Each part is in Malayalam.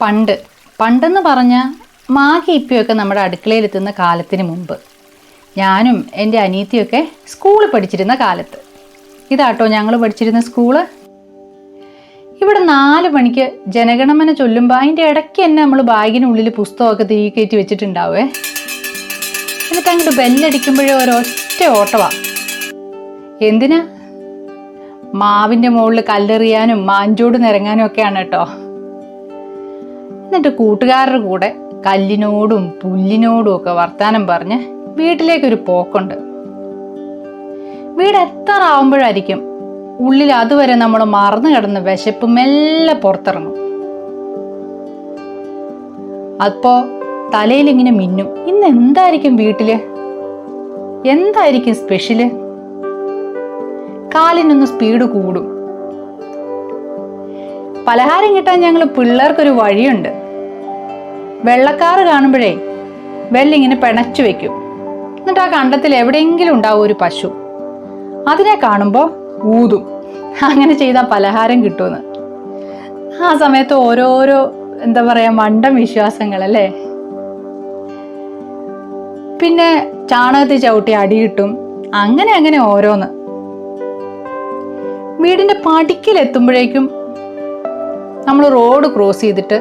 പണ്ട്. പണ്ടെന്ന് പറഞ്ഞാൽ മാഗി ഇപ്പിയൊക്കെ നമ്മുടെ അടുക്കളയിലെത്തുന്ന കാലത്തിന് മുമ്പ്. ഞാനും എന്റെ അനിയത്തിയൊക്കെ സ്കൂളിൽ പഠിച്ചിരുന്ന കാലത്ത്. ഇതാട്ടോ ഞങ്ങൾ പഠിച്ചിരുന്ന സ്കൂൾ ഇവിടെ നാല് മണിക്ക് ജനഗണമന ചൊല്ലുമ്പോൾ അതിന്റെ ഇടയ്ക്ക് തന്നെ നമ്മൾ ബാഗിനുള്ളിൽ പുസ്തകമൊക്കെ തീ കയറ്റി വെച്ചിട്ടുണ്ടാവേ. എന്നിട്ട് അങ്ങോട്ട് ബെല്ലടിക്കുമ്പോഴേ ഒരൊറ്റ ഓട്ടമാണ് എന്തിനാ? മാവിന്റെ മുകളിൽ കല്ലെറിയാനും മാഞ്ചോട് നിരങ്ങാനും ഒക്കെയാണ് കേട്ടോ. എന്നിട്ട് കൂട്ടുകാരുടെ കൂടെ കല്ലിനോടും പുല്ലിനോടും ഒക്കെ വർത്താനം പറഞ്ഞ് വീട്ടിലേക്കൊരു പോക്കുണ്ട്. വീട് എത്ര ആവുമ്പോഴായിരിക്കും? ഉള്ളിൽ അതുവരെ നമ്മൾ മറന്നു കിടന്ന് വിശപ്പ് മെല്ലെ പുറത്തിറങ്ങും. അപ്പോ തലയിൽ ഇങ്ങനെ മിന്നും. ഇന്ന് എന്തായിരിക്കും വീട്ടിൽ? എന്തായിരിക്കും സ്പെഷ്യൽ കാലിനൊന്ന് സ്പീഡ് കൂടും. പലഹാരം കിട്ടാൻ ഞങ്ങൾ പിള്ളേർക്കൊരു വഴിയുണ്ട്. വെള്ളക്കാറ് കാണുമ്പോഴേ വെല്ലിങ്ങനെ പിണച്ചു വെക്കും. എന്നിട്ട് ആ കണ്ടത്തിൽ എവിടെയെങ്കിലും ഉണ്ടാവും ഒരു പശു. അതിനെ കാണുമ്പോൾ ഊതും. അങ്ങനെ ചെയ്താൽ പലഹാരം കിട്ടുമെന്ന്. ആ സമയത്ത് ഓരോരോ എന്താ പറയാ മണ്ടം വിശ്വാസങ്ങളല്ലേ പിന്നെ ചാണകത്തിൽ ചവിട്ടി അടി കിട്ടും അങ്ങനെ അങ്ങനെ ഓരോന്ന്. വീടിന്റെ പടിക്കലെത്തുമ്പോഴേക്കും നമ്മൾ റോഡ് ക്രോസ് ചെയ്തിട്ട്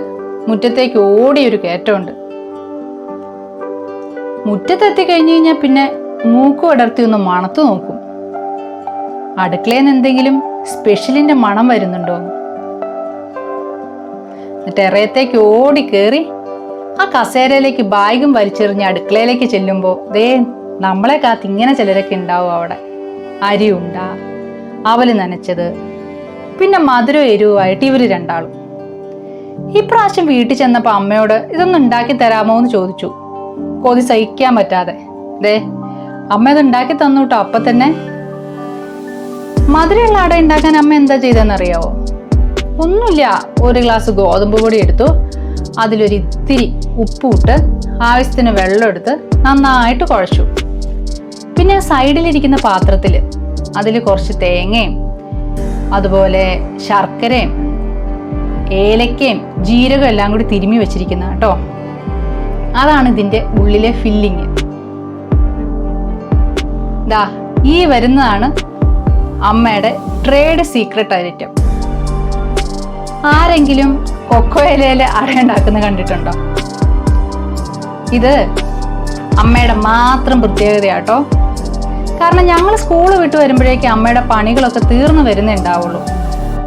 മുറ്റത്തേക്ക് ഓടിയൊരു കയറ്റമുണ്ട്. മുറ്റത്തെത്തി കഴിഞ്ഞു കഴിഞ്ഞാൽ പിന്നെ മൂക്ക് അടർത്തി ഒന്ന് മണത്തു നോക്കും. അടുക്കളയിൽ നിന്ന് എന്തെങ്കിലും സ്പെഷ്യലിന്റെ മണം വരുന്നുണ്ടോ? എന്ന്. എന്നിട്ട് ഇറയത്തേക്ക് ഓടി കയറി ആ കസേരയിലേക്ക് ബാഗും വലിച്ചെറിഞ്ഞ് അടുക്കളയിലേക്ക് ചെല്ലുമ്പോൾ ദേ നമ്മളെ കാത്ത് ഇങ്ങനെ ചിലരൊക്കെ ഉണ്ടാവും അവിടെ. അരി ഉണ്ട അവൽ നനച്ചത് പിന്നെ മധുര എരിവുമായിട്ട് ഇവർ രണ്ടാളും. ഇപ്രാവശ്യം വീട്ടിൽ ചെന്നപ്പോൾ അമ്മയോട് ഇതൊന്ന് ഉണ്ടാക്കി തരാമോ എന്ന് ചോദിച്ചു. കൊതി സഹിക്കാൻ പറ്റാതെ. ദേ അമ്മ ഇത് ഉണ്ടാക്കി തന്നു കേട്ടോ അപ്പൊ തന്നെ. മധുരമുള്ള അട ഉണ്ടാക്കാൻ അമ്മ എന്താ ചെയ്തെന്നറിയാവോ ഒന്നുമില്ല ഒരു ഗ്ലാസ് ഗോതമ്പ് പൊടി എടുത്തു. അതിലൊരു ഇത്തിരി ഉപ്പുമിട്ട് ആവശ്യത്തിന് വെള്ളം എടുത്ത് നന്നായിട്ട് കുഴച്ചു. പിന്നെ സൈഡിലിരിക്കുന്ന പാത്രത്തിൽ അതിൽ കുറച്ച് തേങ്ങയും അതുപോലെ ശർക്കരയും ഏലക്കയും ജീരകം എല്ലാം കൂടി തിരുമ്മി വെച്ചിരിക്കുന്ന കേട്ടോ. അതാണ് ഇതിന്റെ ഉള്ളിലെ ഫില്ലിങ് ദാ ഈ വരുന്നതാണ് അമ്മയുടെ ട്രേഡ് സീക്രട്ട് ഐറ്റം ആരെങ്കിലും കൊക്കോ ഇലയിൽ അട ഉണ്ടാക്കുന്ന കണ്ടിട്ടുണ്ടോ? ഇത് അമ്മയുടെ മാത്രം പ്രത്യേകതയാട്ടോ കാരണം ഞങ്ങൾ സ്കൂൾ വിട്ട് വരുമ്പോഴേക്കും അമ്മയുടെ പണികളൊക്കെ തീർന്നു വരുന്നുണ്ടാവുള്ളൂ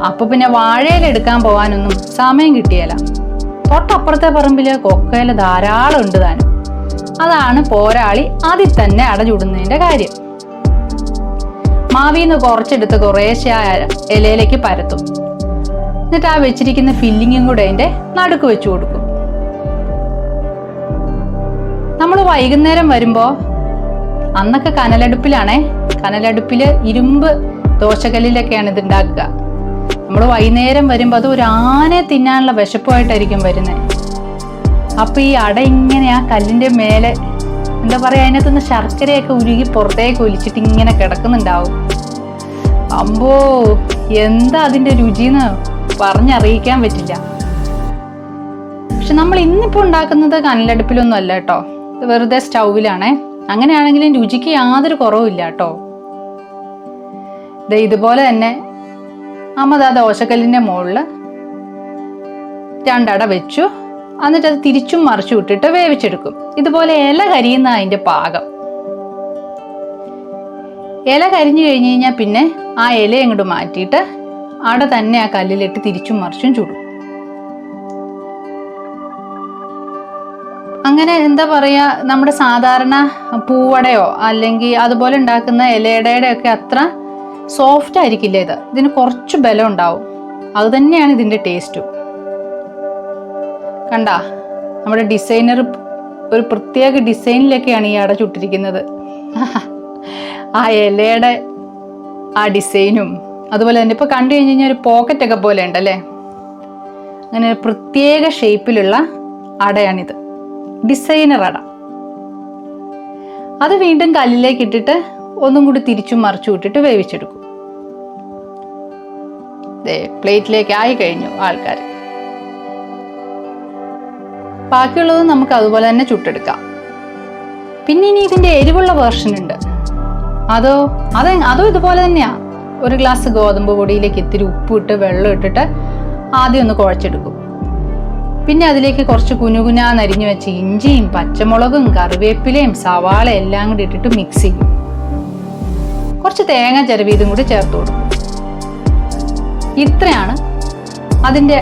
അപ്പൊ പിന്നെ വാഴയില എടുക്കാൻ പോകാനൊന്നും സമയം കിട്ടിയല്ല തൊട്ടപ്പുറത്തെ പറമ്പിൽ കൊക്കയില ധാരാളം ഉണ്ട് താനും. അതാണ് പോരാളി അതിൽ തന്നെ അടചൂടുന്നതിന്റെ കാര്യം. മാവിന്ന് കുറച്ചെടുത്ത് കുറേശ്ശെ ആ ഇലയിലേക്ക് പരത്തും. എന്നിട്ട് ആ വെച്ചിരിക്കുന്ന ഫില്ലിങ്ങും കൂടെ അതിന്റെ നടുക്ക് വെച്ചു കൊടുക്കും. നമ്മൾ വൈകുന്നേരം വരുമ്പോ അന്നൊക്കെ കനലടുപ്പിലാണേ. കനലടുപ്പിൽ ഇരുമ്പ് ദോശകല്ലിലൊക്കെയാണ് ഇത് ഉണ്ടാക്കുക നമ്മൾ വൈകുന്നേരം വരുമ്പോൾ അത് ഒരു ആനെ തിന്നാനുള്ള വിശപ്പുമായിട്ടായിരിക്കും വരുന്നത് അപ്പോൾ ഈ അട ഇങ്ങനെ ആ കല്ലിന്റെ മേലെ എന്താ പറയുക അതിനകത്തുനിന്ന് ശർക്കരയൊക്കെ ഉരുകി പുറത്തേക്ക് ഒലിച്ചിട്ട് ഇങ്ങനെ കിടക്കുന്നുണ്ടാവും. അമ്പോ എന്താ അതിന്റെ രുചിന്ന് പറഞ്ഞറിയിക്കാൻ പറ്റില്ല. പക്ഷെ നമ്മൾ ഇന്നിപ്പോൾ ഉണ്ടാക്കുന്നത് കനലടുപ്പിലൊന്നും അല്ല കേട്ടോ. ഇത് വെറുതെ സ്റ്റൗവിലാണേ. അങ്ങനെയാണെങ്കിലും രുചിക്ക് യാതൊരു കുറവുമില്ല കേട്ടോ. ഇതുപോലെ തന്നെ അമ്മത് ആ ദോശക്കല്ലിന്റെ മുകളിൽ രണ്ടട വെച്ചു. എന്നിട്ട് അത് തിരിച്ചും മറിച്ചു വിട്ടിട്ട് വേവിച്ചെടുക്കും. ഇതുപോലെ ഇല കരിയുന്ന അതിന്റെ പാകം. ഇല കരിഞ്ഞു കഴിഞ്ഞ് കഴിഞ്ഞാൽ പിന്നെ ആ ഇല അങ്ങോട്ട് മാറ്റിയിട്ട് അട തന്നെ ആ കല്ലിലിട്ട് തിരിച്ചും മറിച്ചും ചുടും. അങ്ങനെ എന്താ പറയുക നമ്മുടെ സാധാരണ പൂവടയോ അല്ലെങ്കിൽ അതുപോലെ ഉണ്ടാക്കുന്ന ഇലയടയുടെ ഒക്കെ അത്ര സോഫ്റ്റ് ആയിരിക്കില്ല ഇത്? ഇതിന് കുറച്ച് ബലം ഉണ്ടാവും. അത് തന്നെയാണ് ഇതിന്റെ ടേസ്റ്റും കണ്ട? നമ്മുടെ ഡിസൈനർ ഒരു പ്രത്യേക ഡിസൈനിലൊക്കെയാണ് ഈ അട ചുട്ടിരിക്കുന്നത്. ആ ഇലയുടെ ആ ഡിസൈനും അതുപോലെ തന്നെ ഇപ്പോൾ കണ്ടു കഴിഞ്ഞ് കഴിഞ്ഞാൽ ഒരു പോക്കറ്റൊക്കെ പോലെ ഉണ്ടല്ലേ? അങ്ങനെ ഒരു പ്രത്യേക ഷേപ്പിലുള്ള അടയാണിത്. ഡിസൈനർ അട അത് വീണ്ടും കല്ലിലേക്ക് ഇട്ടിട്ട് ഒന്നും കൂടി തിരിച്ചും മറിച്ചു വിട്ടിട്ട് വേവിച്ചെടുക്കും. പ്ലേറ്റിലേക്ക് ആയി കഴിഞ്ഞു ആൾക്കാർ ബാക്കിയുള്ളത് നമുക്ക് അതുപോലെ തന്നെ ചുട്ടെടുക്കാം. പിന്നെ ഇനി ഇതിന്റെ എരിവുള്ള വേർഷൻ ഉണ്ട്. അതോ അത് അതോ ഇതുപോലെ തന്നെയാ. ഒരു ഗ്ലാസ് ഗോതമ്പ് പൊടിയിലേക്ക് ഇത്തിരി ഉപ്പ് ഇട്ട് വെള്ളം ഇട്ടിട്ട് ആദ്യം ഒന്ന് കുഴച്ചെടുക്കും. പിന്നെ അതിലേക്ക് കുറച്ച് കുനുകുനാ നരിഞ്ഞു വെച്ച ഇഞ്ചിയും പച്ചമുളകും കറിവേപ്പിലയും സവാള എല്ലാം കൂടി ഇട്ടിട്ട് മിക്സ് ചെയ്യും. കുറച്ച് തേങ്ങ ചിരവീതും കൂടി ചേർത്ത് കൊടുക്കും. ഇത്രയാണ് അതിന്റെ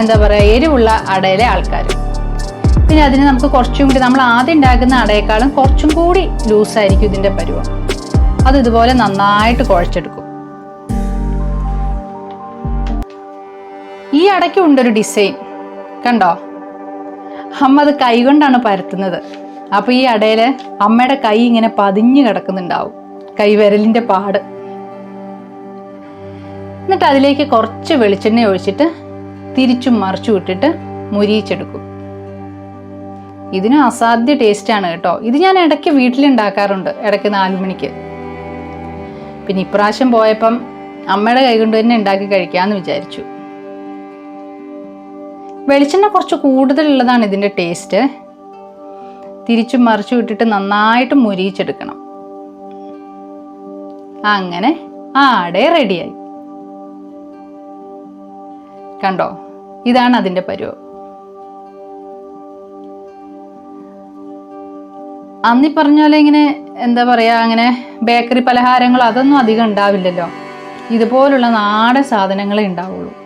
എന്താ പറയുക എരിവുള്ള അടയിലെ ആൾക്കാർ പിന്നെ അതിന് നമുക്ക് കുറച്ചും കൂടി നമ്മൾ ആദ്യം ഉണ്ടാക്കുന്ന അടയേക്കാളും കുറച്ചും കൂടി ലൂസായിരിക്കും ഇതിന്റെ പരുവം. അത് ഇതുപോലെ നന്നായിട്ട് കുഴച്ചെടുക്കും. ഈ അടയ്ക്കുണ്ടൊരു ഡിസൈൻ. കണ്ടോ? അമ്മ അത് കൈകൊണ്ടാണ് പരത്തുന്നത്. അപ്പൊ ഈ അടയിൽ അമ്മയുടെ കൈ ഇങ്ങനെ പതിഞ്ഞു കിടക്കുന്നുണ്ടാവും. കൈവിരലിന്റെ പാട്. എന്നിട്ട് അതിലേക്ക് കുറച്ച് വെളിച്ചെണ്ണ ഒഴിച്ചിട്ട് തിരിച്ചും മറിച്ചു വിട്ടിട്ട് മുരിയിച്ചെടുക്കും. ഇതിന് അസാധ്യ ആണ് കേട്ടോ. ഇത് ഞാൻ ഇടയ്ക്ക് വീട്ടിലുണ്ടാക്കാറുണ്ട് ഇടയ്ക്ക് നാലു മണിക്ക്. പിന്നെ ഇപ്രാവശ്യം പോയപ്പം അമ്മയുടെ കൈ കൊണ്ട് തന്നെ ഉണ്ടാക്കി കഴിക്കാമെന്ന് വിചാരിച്ചു. വെളിച്ചെണ്ണ കുറച്ച് കൂടുതലുള്ളതാണ് ഇതിന്റെ ടേസ്റ്റ്. തിരിച്ചും മറിച്ചു വിട്ടിട്ട് നന്നായിട്ട് മുരിയിച്ചെടുക്കണം. അങ്ങനെ ആടെ റെഡിയായി. കണ്ടോ? ഇതാണ് അതിന്റെ പരുവം. അന്നി പറഞ്ഞ പോലെ ഇങ്ങനെ എന്താ പറയുക അങ്ങനെ ബേക്കറി പലഹാരങ്ങൾ അതൊന്നും അധികം ഉണ്ടാവില്ലല്ലോ. ഇതുപോലുള്ള നാടൻ സാധനങ്ങളേ ഉണ്ടാവുള്ളൂ.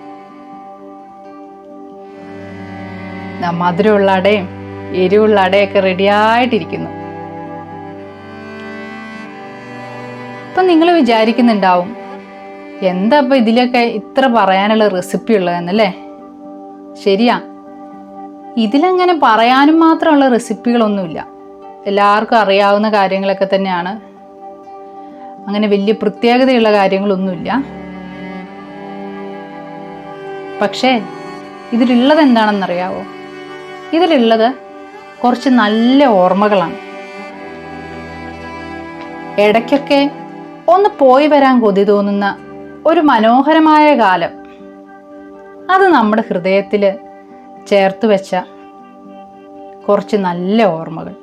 മധുരമുള്ള അടയും എരിവുള്ള അടയൊക്കെ റെഡിയായിട്ടിരിക്കുന്നു ഇപ്പം നിങ്ങൾ വിചാരിക്കുന്നുണ്ടാവും എന്താ ഇപ്പം ഇതിലൊക്കെ ഇത്ര പറയാനുള്ള റെസിപ്പി ഉള്ളതെന്നല്ലേ? ശരിയാ. ഇതിലങ്ങനെ പറയാനും മാത്രമുള്ള റെസിപ്പികളൊന്നുമില്ല എല്ലാവർക്കും അറിയാവുന്ന കാര്യങ്ങളൊക്കെ തന്നെയാണ്. അങ്ങനെ വലിയ പ്രത്യേകതയുള്ള കാര്യങ്ങളൊന്നുമില്ല. പക്ഷേ ഇതിലുള്ളത് എന്താണെന്നറിയാവോ? ഇതിലുള്ളത് കുറച്ച് നല്ല ഓർമ്മകളാണ്. ഇടയ്ക്കൊക്കെ ഒന്ന് പോയി വരാൻ കൊതി തോന്നുന്ന ഒരു മനോഹരമായ കാലം. അത് നമ്മുടെ ഹൃദയത്തിൽ ചേർത്ത് വെച്ച കുറച്ച് നല്ല ഓർമ്മകൾ.